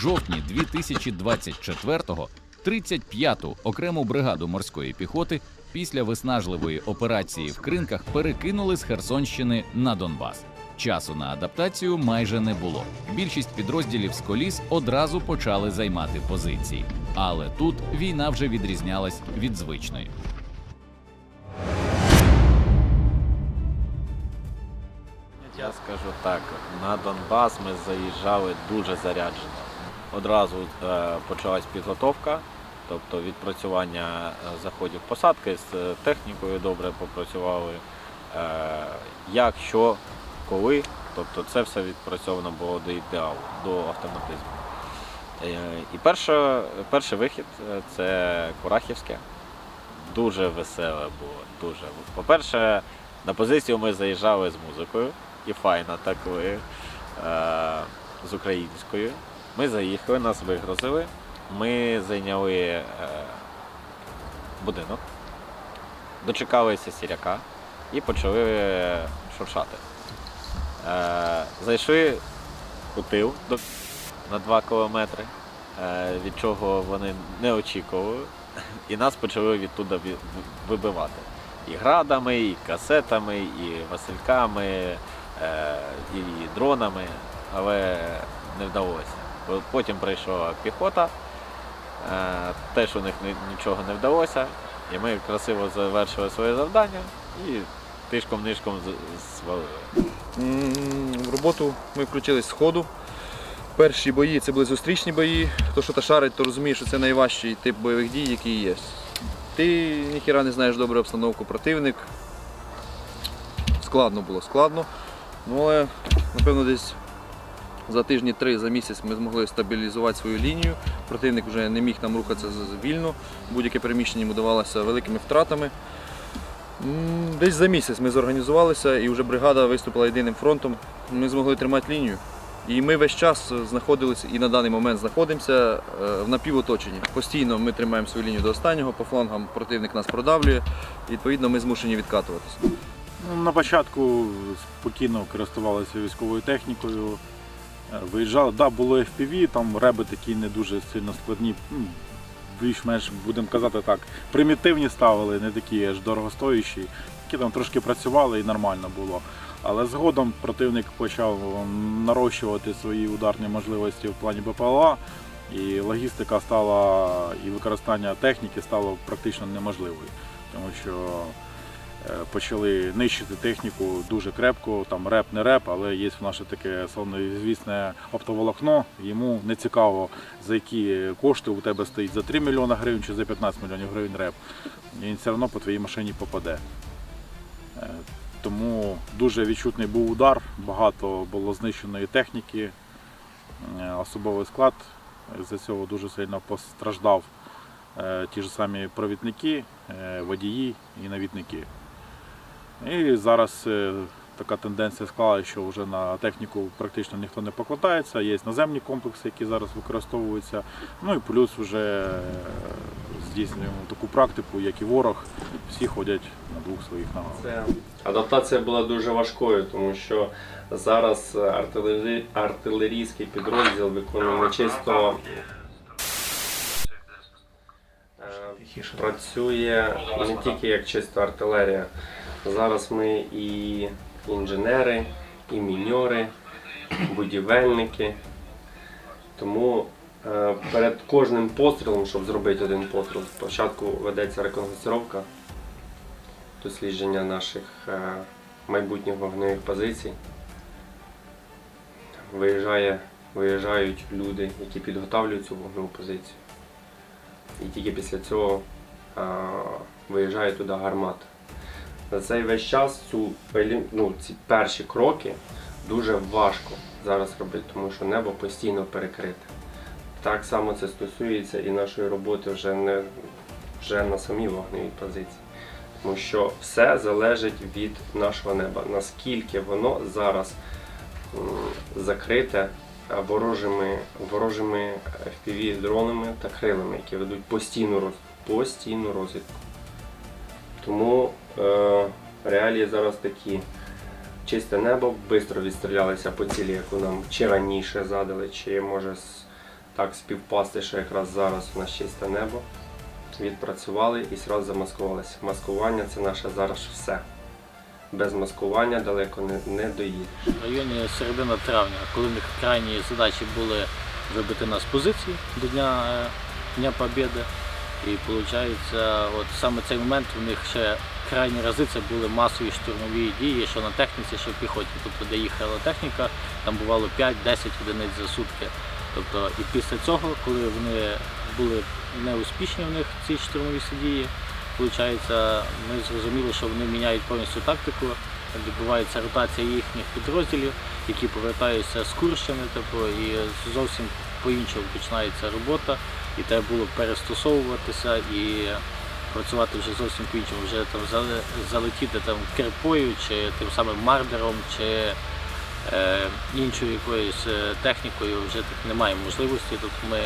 жовтні 2024-го 35-ту окрему бригаду морської піхоти після виснажливої операції в кринках перекинули з Херсонщини на Донбас. Часу на адаптацію майже не було. Більшість підрозділів з коліс одразу почали займати позиції. Але тут війна вже відрізнялась від звичної. Я скажу так, на Донбас ми заїжджали дуже заряджено. Одразу е, почалась підготовка, тобто відпрацювання е, заходів посадки з е, технікою добре попрацювали. Як, що, коли. Тобто це все відпрацьовано було до ідеалу, до автоматизму. І перша, перший вихід це Курахівське. Дуже веселе було. Дуже. По-перше, на позицію ми заїжджали з музикою і файно так ви з українською. Ми заїхали, нас вигрузили. Ми зайняли е, будинок, дочекалися сіряка і почали е, шуршати. Е, зайшли у тил на 2 кілометри, від чого вони не очікували, і нас почали відтуда ві- вибивати. І градами, і касетами, і васильками, і дронами, але не вдалося. Потім прийшла піхота, е, теж у них нічого не вдалося, і ми красиво завершили своє завдання і тишком-нишком звалили. В роботу ми включились з ходу. Перші бої це були зустрічні бої. Хто що та шарить, то розуміє, що це найважчий тип бойових дій, який є. Ти ніхіра не знаєш добре обстановку противник. Складно було, складно. Ну, але, напевно, десь за тижні три, за місяць ми змогли стабілізувати свою лінію. Противник вже не міг нам рухатися вільно. Будь-яке переміщення йому давалося великими втратами. Десь за місяць ми зорганізувалися і вже бригада виступила єдиним фронтом. Ми змогли тримати лінію. І ми весь час знаходилися і на даний момент знаходимося е, в напівоточенні. Постійно ми тримаємо свою лінію до останнього, по флангам противник нас продавлює. І, відповідно, ми змушені відкатуватися. Ну, на початку спокійно користувалися військовою технікою. Виїжджали, да, було FPV, там реби такі не дуже сильно складні. Більш-менш, будемо казати так, примітивні ставили, не такі аж дорогостоящі, які там трошки працювали і нормально було. Але згодом противник почав нарощувати свої ударні можливості в плані БПЛА, і логістика стала, і використання техніки стало практично неможливою. Тому що почали нищити техніку дуже крепко, там реп не реп, але є в наше таке славнозвісне оптоволокно. Йому не цікаво, за які кошти у тебе стоїть за 3 мільйони гривень чи за 15 мільйонів гривень реп. І Він все одно по твоїй машині попаде. Е, Тому дуже відчутний був удар, багато було знищеної техніки, Е, особовий склад за цього дуже сильно постраждав. Е, Ті ж самі провідники, е, водії і навідники. І зараз е, така тенденція склалася, що вже на техніку практично ніхто не покладається. Є наземні комплекси, які зараз використовуються. Ну і плюс вже е, здійснюємо таку практику, як і ворог, всі ходять на двох своїх ногах. Адаптація була дуже важкою, тому що зараз артилерійський підрозділ виконує чисто е, працює не тільки як чисто артилерія. Зараз ми і інженери, і міньори, будівельники. Тому е, перед кожним пострілом, щоб зробити один постріл, спочатку ведеться рекогносцировка дослідження наших е, майбутніх вогневих позицій. Виїжджає, виїжджають люди, які підготовлюють цю вогневу позицію. І тільки після цього виїжджає туди гармата. За цей весь час цю, ну, ці перші кроки дуже важко зараз робити, тому що небо постійно перекрите. Так само це стосується і нашої роботи вже не вже на самій вогневій позиції. Тому що все залежить від нашого неба. Наскільки воно зараз закрите ворожими, ворожими FPV-дронами та крилами, які ведуть постійну, роз, постійну розвідку. Тому е, реалії зараз такі. Чисте небо, швидко відстрілялися по цілі, яку нам чи раніше задали, чи може так співпасти, що якраз зараз у нас чисте небо. Відпрацювали і одразу замаскувалися. Маскування це наше зараз все. Без маскування далеко не, не доїдеш. В районі середина травня, коли в них крайні задачі були вибити нас позиції до Дня, е, Дня Побєди. І виходить, от саме цей момент у них ще крайні рази це були масові штурмові дії, що на техніці, що в піхоті. Тобто, де їхала техніка, там бувало 5-10 одиниць за сутки. Тобто, і після цього, коли вони були неуспішні в них ці штурмові дії, виходить, ми зрозуміли, що вони міняють повністю тактику, відбувається ротація їхніх підрозділів, які повертаються з Курщини, тобто, і зовсім по-іншому починається робота, і треба було перестосовуватися і працювати вже зовсім по-іншому, вже там зале- залетіти там кирпою чи тим самим мардером, чи е, іншою якоюсь е, технікою вже так немає можливості. Тобто ми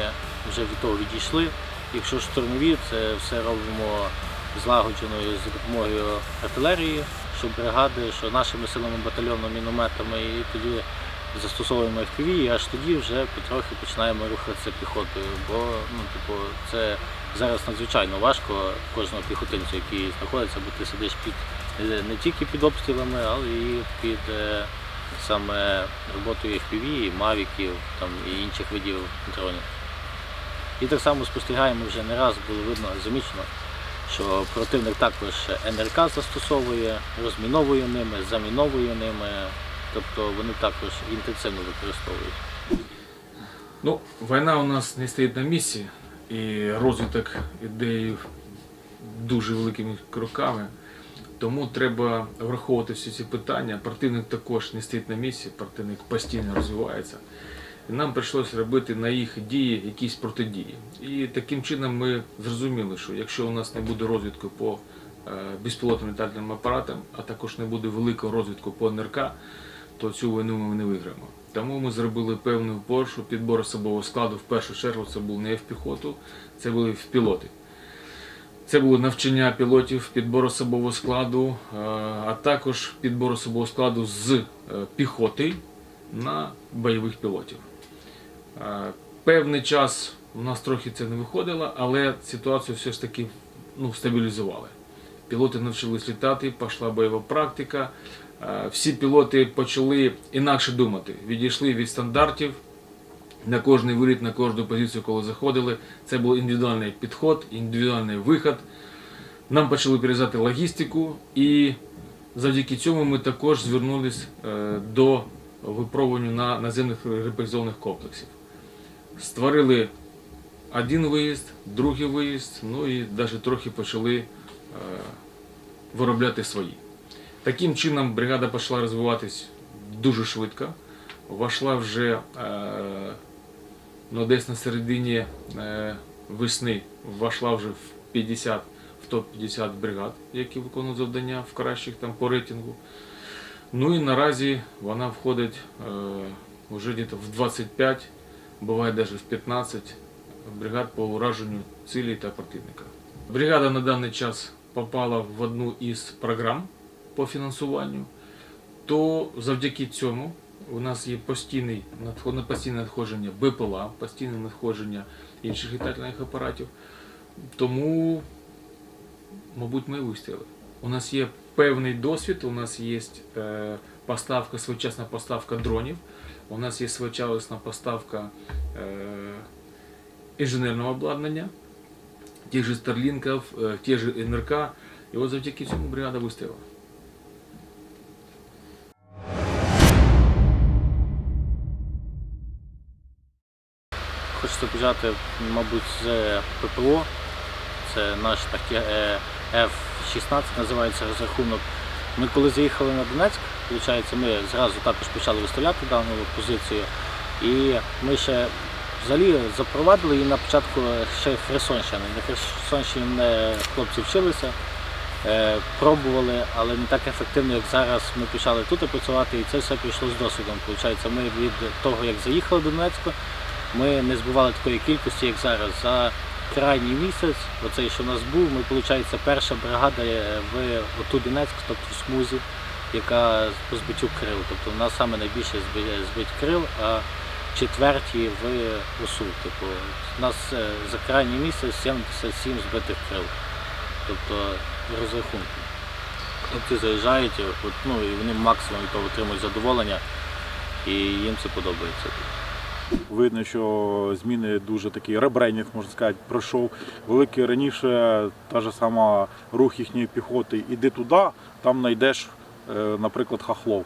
вже від того відійшли. Якщо штурмові, це все робимо злагодженою з допомогою артилерії, що бригади, що нашими силами батальйону, мінометами, і тоді застосовуємо FPV, і аж тоді вже потрохи починаємо рухатися піхотою. Бо ну, типу, це зараз надзвичайно важко кожного піхотинця, який знаходиться, бо ти сидиш під е, не тільки під обстрілами, але і під е, саме роботою FPV, мавіків там, і інших видів дронів. І так само спостерігаємо вже не раз було видно замічено, що противник також НРК застосовує, розміновує ними, заміновує ними, тобто вони також інтенсивно використовують. Ну, війна у нас не стоїть на місці, і розвиток іде дуже великими кроками. Тому треба враховувати всі ці питання. Противник також не стоїть на місці, противник постійно розвивається. І нам прийшлося робити на їх дії якісь протидії. І таким чином ми зрозуміли, що якщо у нас не буде розвідку по е, безпілотним літальним апаратам, а також не буде великого розвідку по НРК, то цю війну ми не виграємо. Тому ми зробили певний упор, що підбор особового складу в першу чергу це був не в піхоту, це були в пілоти. Це було навчання пілотів, підбор особового складу, е, а також підбор особового складу з е, піхоти на бойових пілотів. Е, Певний час у нас трохи це не виходило, але ситуацію все ж таки ну, стабілізували. Пілоти навчились літати, пішла бойова практика. Е, Всі пілоти почали інакше думати, відійшли від стандартів. На кожний виліт, на кожну позицію, коли заходили, це був індивідуальний підход, індивідуальний вихід. Нам почали перев'язати логістику, і завдяки цьому ми також звернулись е, до випробування на наземних реалізованих комплексів. Створили один виїзд, другий виїзд, ну і навіть трохи почали е, виробляти свої. Таким чином бригада почала розвиватись дуже швидко. Вошла вже е, ну, десь на середині е, весни, вошла вже в 50, в топ-50 бригад, які виконують завдання в кращих там по рейтингу. Ну і наразі вона входить вже в 25, буває навіть в 15 бригад по ураженню цілей та противника. Бригада на даний час попала в одну із програм по фінансуванню, то завдяки цьому у нас є постійне надходження БПЛА, постійне надходження інших літальних апаратів. Тому, мабуть, ми вистояли. У нас є певний досвід, у нас є е, поставка, своєчасна поставка дронів, у нас є своєчасна поставка е, інженерного обладнання, тих же Старлінків, е, тих же НРК. І от завдяки цьому бригада вистояла. Хочеться почати, мабуть, з ППО. Це наш е, F-16 називається розрахунок. Ми коли заїхали на Донецьк, виходить, ми зразу також почали виставляти дану позицію. І ми ще взагалі запровадили її на початку ще Херсонщини. На Херсонщині хлопці вчилися, е, пробували, але не так ефективно, як зараз ми почали тут працювати, і це все пішло з досвідом. Получається, ми від того, як заїхали до Донецька, ми не збивали такої кількості, як зараз. За крайній місяць, оцей, що у нас був, ми, виходить, перша бригада е, в оту Донецьк, тобто в смузі, яка по збиттю крил. Тобто у нас саме найбільше збить, крил, а четверті в ОСУ. Типу, у нас е, за крайнє місце 77 збитих крил. Тобто розрахунку. Хлопці заїжджають, от, ну, і вони максимум отримують задоволення, і їм це подобається. Видно, що зміни дуже такий ребрендінг, можна сказати, пройшов. Великий раніше та ж сама рух їхньої піхоти. Іди туди, там знайдеш, е, наприклад, хахлов.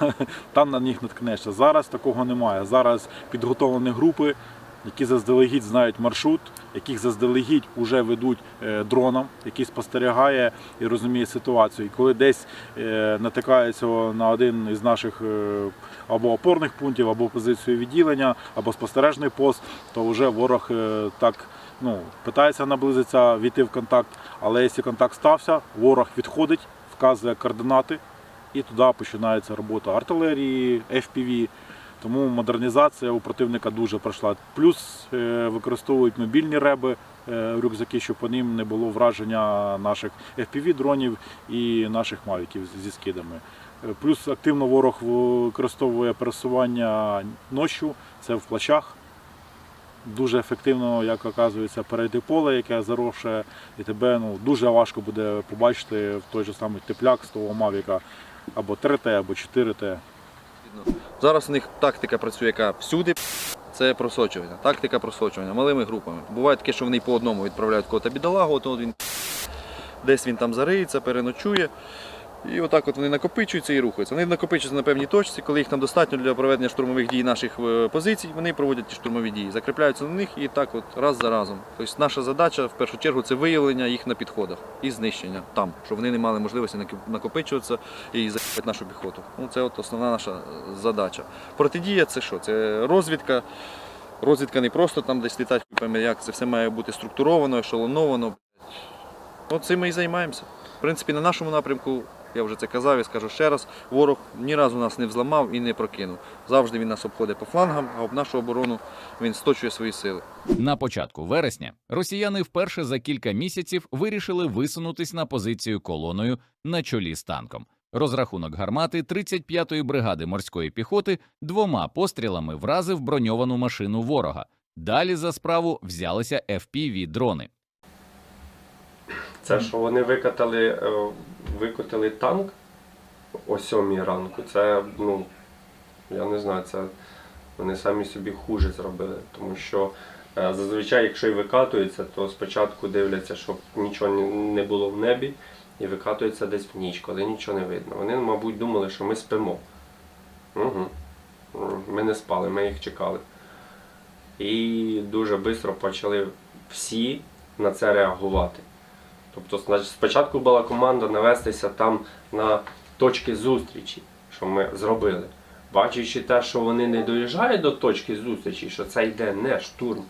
Там на них наткнешся. Зараз такого немає. Зараз підготовлені групи, які заздалегідь знають маршрут, яких заздалегідь вже ведуть е, дроном, який спостерігає і розуміє ситуацію. І коли десь е, натикається на один із наших е, або опорних пунктів, або позицію відділення, або спостережний пост, то вже ворог так ну, питається наблизитися, війти в контакт. Але якщо контакт стався, ворог відходить, вказує координати, і туди починається робота артилерії, FPV. Тому модернізація у противника дуже пройшла. Плюс е, використовують мобільні реби, е, рюкзаки, щоб по ним не було враження наших FPV-дронів і наших мавіків зі скидами. Е, Плюс активно ворог використовує пересування ночі, це в плащах. Дуже ефективно, як оказується, перейти поле, яке заросше, і тебе ну, дуже важко буде побачити в той же самий тепляк з того мавіка або 3Т, або 4Т. Зараз у них тактика працює, яка всюди. Це просочування. Тактика просочування малими групами. Буває таке, що вони по одному відправляють кота бідолагу, от він десь він там зариється, переночує. І отак от вони накопичуються і рухаються. Вони накопичуються на певній точці, коли їх там достатньо для проведення штурмових дій наших е, позицій, вони проводять ті штурмові дії, закріпляються на них і так от раз за разом. Тобто наша задача в першу чергу це виявлення їх на підходах і знищення там, щоб вони не мали можливості накопичуватися і захопити нашу піхоту. Ну, це от основна наша задача. Протидія це що? Це розвідка. Розвідка не просто там десь літати, як це все має бути структуровано, ешелоновано. От цим ми і займаємося. В принципі, на нашому напрямку, я вже це казав і скажу ще раз, ворог ні разу нас не взламав і не прокинув. Завжди він нас обходить по флангам, а об нашу оборону він сточує свої сили. На початку вересня росіяни вперше за кілька місяців вирішили висунутись на позицію колоною на чолі з танком. Розрахунок гармати 35-ї бригади морської піхоти двома пострілами вразив броньовану машину ворога. Далі за справу взялися FPV-дрони. Це, що вони викатали, е, викотили танк о сьомій ранку, це, ну, я не знаю, це вони самі собі хуже зробили. Тому що е, зазвичай, якщо і викатується, то спочатку дивляться, щоб нічого не- було в небі, і викатується десь в ніч, коли нічого не видно. Вони, мабуть, думали, що ми спимо. Угу. Ми не спали, ми їх чекали. І дуже швидко почали всі на це реагувати. Тобто спочатку була команда навестися там на точки зустрічі, що ми зробили. Бачачи те, що вони не доїжджають до точки зустрічі, що це йде не штурм,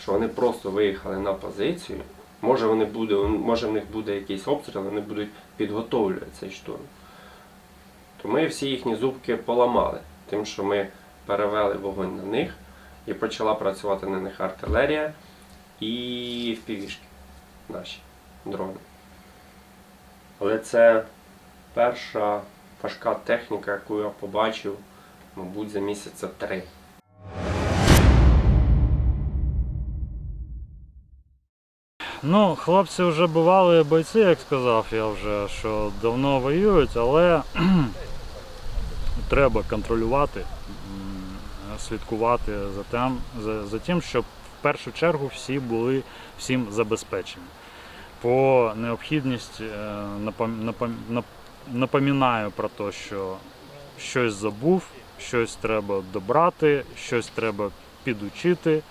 що вони просто виїхали на позицію. Може, вони буде, може в них буде якийсь обстріл, вони будуть підготовлювати цей штурм. То ми всі їхні зубки поламали, тим, що ми перевели вогонь на них і почала працювати на них артилерія і впівішки наші дрони. Але це перша важка техніка, яку я побачив, мабуть, за місяця три. Ну, хлопці вже бували бойці, як сказав я вже, що давно воюють, але треба контролювати, слідкувати за тим, за, за тим, щоб в першу чергу всі були всім забезпечені. По необхідність е, напом- напом- напоминаю про те, що щось забув, щось треба добрати, щось треба підучити.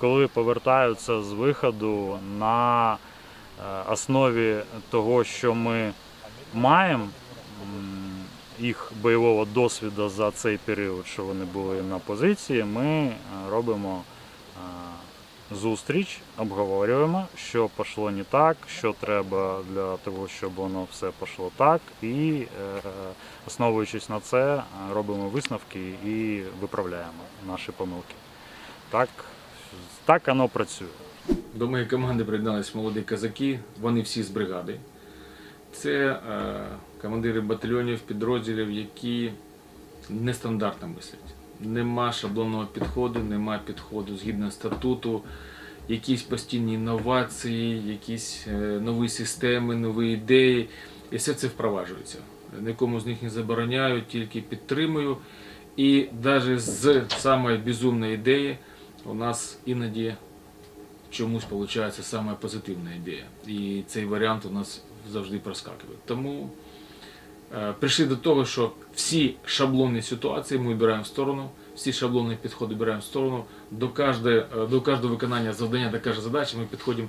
Коли повертаються з виходу на е, основі того, що ми маємо їх бойового досвіду за цей період, що вони були на позиції, ми е, робимо зустріч, обговорюємо, що пішло не так, що треба для того, щоб воно все пішло так, і е, основуючись на це, робимо висновки і виправляємо наші помилки. Так, так воно працює. До моєї команди приєднались молоді казаки, вони всі з бригади. Це е, командири батальйонів, підрозділів, які нестандартно мислять. Нема шаблонного підходу, нема підходу згідно статуту, якісь постійні інновації, якісь е, нові системи, нові ідеї. І все це впроваджується. Нікому з них не забороняю, тільки підтримую. І навіть з самої безумної ідеї у нас іноді чомусь виходить саме позитивна ідея. І цей варіант у нас завжди проскакує. Тому прийшли до того, що всі шаблонні ситуації ми вибираємо в сторону, всі шаблонні підходи беремо в сторону. До кожної, е, до кожного виконання завдання, до кожної задачі ми підходимо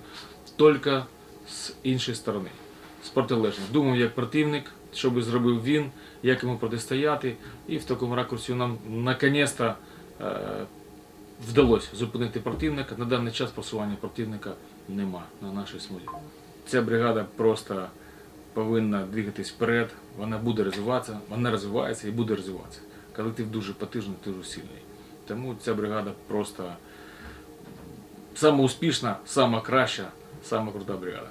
тільки з іншої сторони, з протилежної. Думаємо, як противник, що би зробив він, як йому протистояти. І в такому ракурсі нам наконець-то е, вдалося зупинити противника. На даний час просування противника нема на нашій смузі. Ця бригада просто повинна двигатись вперед, вона буде розвиватися, вона розвивається і буде розвиватися. Колектив дуже потужний, дуже сильний. Тому ця бригада просто сама успішна, сама бригада.